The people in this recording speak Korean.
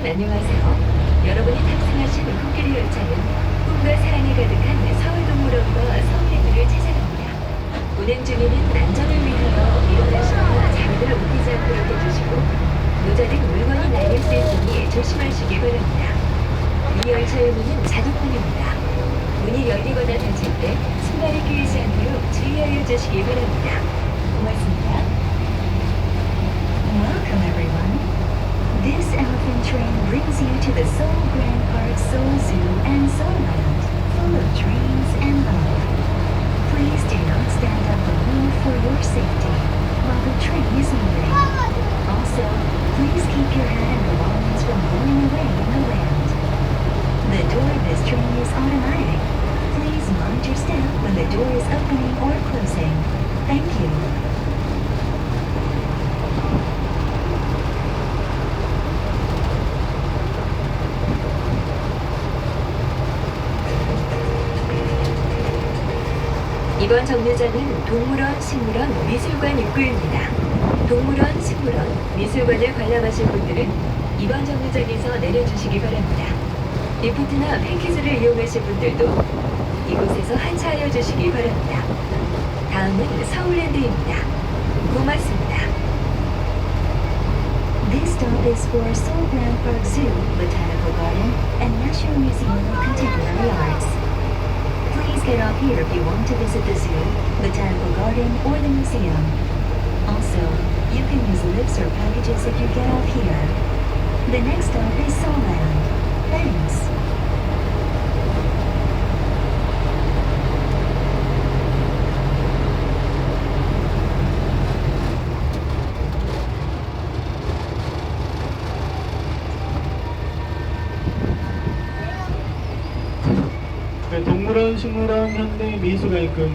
여러분 안녕하세요. 여러분이 탑승하신 코끼리 열차는 꿈과 사랑이 가득한 서울 동물원과 서울대교를 찾아갑니다. 운행 중에는 안전을 위하여 일어나시거나 잠들어 못하지 않도록 해주시고 모자는 물건이 날릴 수 있으니 조심하시기 바랍니다. 이 열차의 문은 자동문입니다. 문이 열리거나 닫힐 때 신발이 끼이지 않도록 주의하여 주시기 바랍니다. 고맙습니다. The Seoul Grand Park Seoul Zoo and Seoulland, full of dreams and love. Please do not stand up or move for your safety while the train is moving. Also, please keep your hat and belongings from blowing away in the wind. The door of this train is automatic. 이번 정류장은 동물원, 식물원, 미술관 입구입니다. 동물원, 식물원, 미술관을 관람하실 분들은 이번 정류장에서 내려주시기 바랍니다. 리프트나 패키지를 이용하실 분들도 이곳에서 하차하여 주시기 바랍니다. 다음은 서울랜드입니다. 고맙습니다. This stop is for Seoul Grand Park Zoo, Botanical Garden, and National Museum of Contemporary Arts. Get off here if you want to visit the zoo, Botanical Garden, or the museum. Also, you can use lifts or packages if you get off here. The next stop is Seoulland. Thanks. 동물원, 식물원, 현대, 미술관 입구